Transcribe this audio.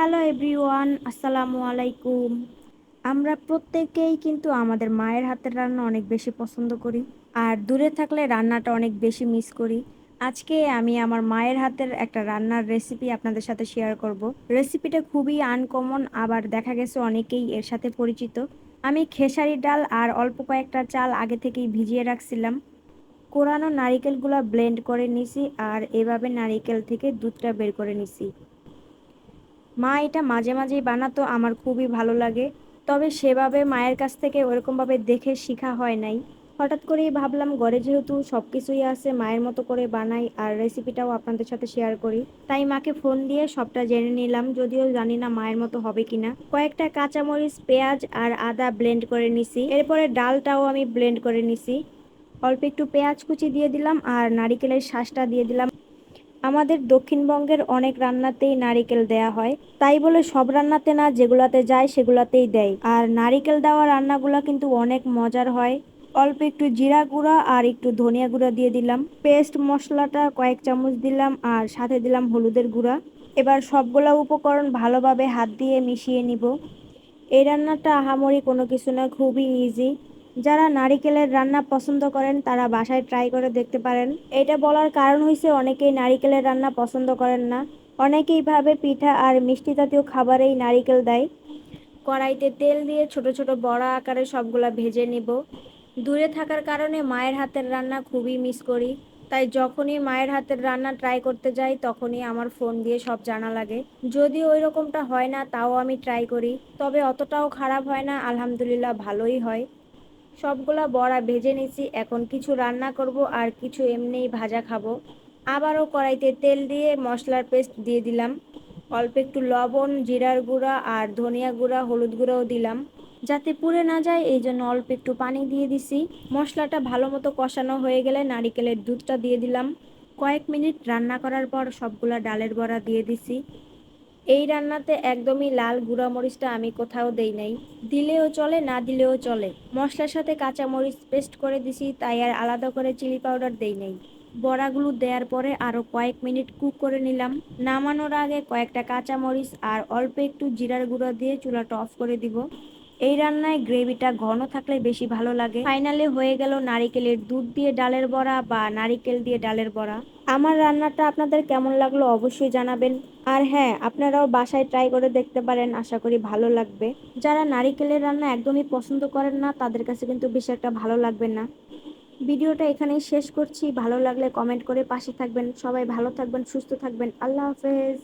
Hello everyone, আসসালামু আলাইকুম। আমরা প্রত্যেকেই কিন্তু আমাদের মায়ের হাতের রান্না অনেক বেশি পছন্দ করি আর দূরে থাকলে রান্নাটা অনেক বেশি মিস করি। আজকে আমি আমার মায়ের হাতের একটা রান্নার রেসিপি আপনাদের সাথে শেয়ার করব। রেসিপিটা খুবই আনকমন আবার দেখা গেছে অনেকেই এর সাথে পরিচিত। আমি খেসারি ডাল আর অল্প কয়েকটা চাল আগে থেকেই ভিজিয়ে রাখছিলাম। কোরানো নারিকেলগুলো ব্লেন্ড করে নিছি আর এভাবে নারিকেল থেকে দুধটা বের করে নিছি। মা এটা মাঝে মাঝেই বানাতো, আমার খুবই ভালো লাগে। তবে সেভাবে মায়ের কাছ থেকে ওরকমভাবে দেখে শেখা হয় নাই। হঠাৎ করেই ভাবলাম, ঘরে যেহেতু সব কিছুই আছে, মায়ের মতো করে বানাই আর রেসিপিটাও আপনাদের সাথে শেয়ার করি। তাই মাকে ফোন দিয়ে সবটা জেনে নিলাম, যদিও জানি না মায়ের মতো হবে কিনা। কয়েকটা কাঁচামরিচ, পেঁয়াজ আর আদা ব্লেন্ড করে নিছি। এরপরে ডালটাও আমি ব্লেন্ড করে নিছি। অল্প একটু পেঁয়াজ কুচি দিয়ে দিলাম আর নারিকেলের শ্বাসটা দিয়ে দিলাম। আমাদের দক্ষিণবঙ্গের অনেক রান্নাতেই নারিকেল দেয়া হয়। তাই বলে সব রান্নাতে না যেগুলাতে যায় সেগুলাতেই দেয়। আর নারিকেল দেওয়া রান্নাগুলো কিন্তু অনেক মজার হয়। অল্প একটু জিরা গুঁড়া আর একটু ধনিয়া গুঁড়া দিয়ে দিলাম। পেস্ট মশলাটা কয়েক চামচ দিলাম আর সাথে দিলাম হলুদের গুঁড়া। এবার সবগুলা উপকরণ ভালোভাবে হাত দিয়ে মিশিয়ে নিব। এই রান্নাটা আহামরি কোনো কিছু না, খুবই ইজি যারা নারিকেলের রান্না পছন্দ করেন, তারা বাসায় ট্রাই করে দেখতে পারেন। এটা বলার কারণ হয়েছে অনেকেই নারিকেলের রান্না পছন্দ করেন না। অনেকেই ভাবে পিঠা আর মিষ্টি জাতীয় খাবারেই নারিকেল দেয়। কড়াইতে তেল দিয়ে ছোট ছোট বড়া আকারে সবগুলা ভেজে নিব। দূরে থাকার কারণে মায়ের হাতের রান্না খুবই মিস করি। তাই যখনই মায়ের হাতের রান্না ট্রাই করতে যাই, তখনই আমার ফোন দিয়ে সব জানা লাগে। যদি ওই রকমটা হয় না, তাও আমি ট্রাই করি। তবে অতটাও খারাপ হয় না, আলহামদুলিল্লাহ ভালোই হয়। সবগুলা বড়া ভেজে নিছি, এখন কিছু রান্না করব আর কিছু এমনিই ভাজা খাব। আবারও কড়াইতে তেল দিয়ে মশলার পেস্ট দিয়ে দিলাম। অল্প একটু লবণ, জিরার গুঁড়া আর ধনিয়া গুঁড়া, হলুদ গুঁড়াও দিলাম। যাতে পুড়ে না যায়, এই জন্য অল্প একটু পানি দিয়ে দিছি। মশলাটা ভালো মতো কষানো হয়ে গেলে নারিকেলের দুধটা দিয়ে দিলাম। কয়েক মিনিট রান্না করার পর সবগুলা ডালের বড়া দিয়ে দিছি। এই রান্নাতে একদমই লাল গুঁড়া মরিচটা আমি কোথাও দেই নাই। দিলেও চলে, না দিলেও চলে। মশলার সাথে কাঁচা মরিচ পেস্ট করে দিছি, তাই আর আলাদা করে চিলি পাউডার দেই নাই। বড়াগুলো দেওয়ার পরে আরও কয়েক মিনিট কুক করে নিলাম। নামানোর আগে কয়েকটা কাঁচা মরিচ আর অল্প একটু জিরার গুঁড়ো দিয়ে চুলাটা অফ করে দিব। এই রান্নায় গ্রেভিটা ঘন থাকলে বেশি ভালো লাগে। ফাইনালি হয়ে গেল নারিকেলের দুধ দিয়ে ডালের বড়া বা নারিকেল দিয়ে ডালের বড়া। আমার রান্নাটা আপনাদের কেমন লাগল অবশ্যই জানাবেন। আর হ্যাঁ আপনারাও বাসায় ট্রাই করে দেখতে পারেন, আশা করি ভালো লাগবে। যারা নারিকেলের রান্না একদমই পছন্দ করেন না, তাদের কাছে কিন্তু বেশি একটা ভালো লাগবে না। ভিডিওটা এখানেই শেষ করছি। ভালো লাগলে কমেন্ট করে পাশে থাকবেন। সবাই ভালো থাকবেন, সুস্থ থাকবেন। আল্লাহ হাফেজ।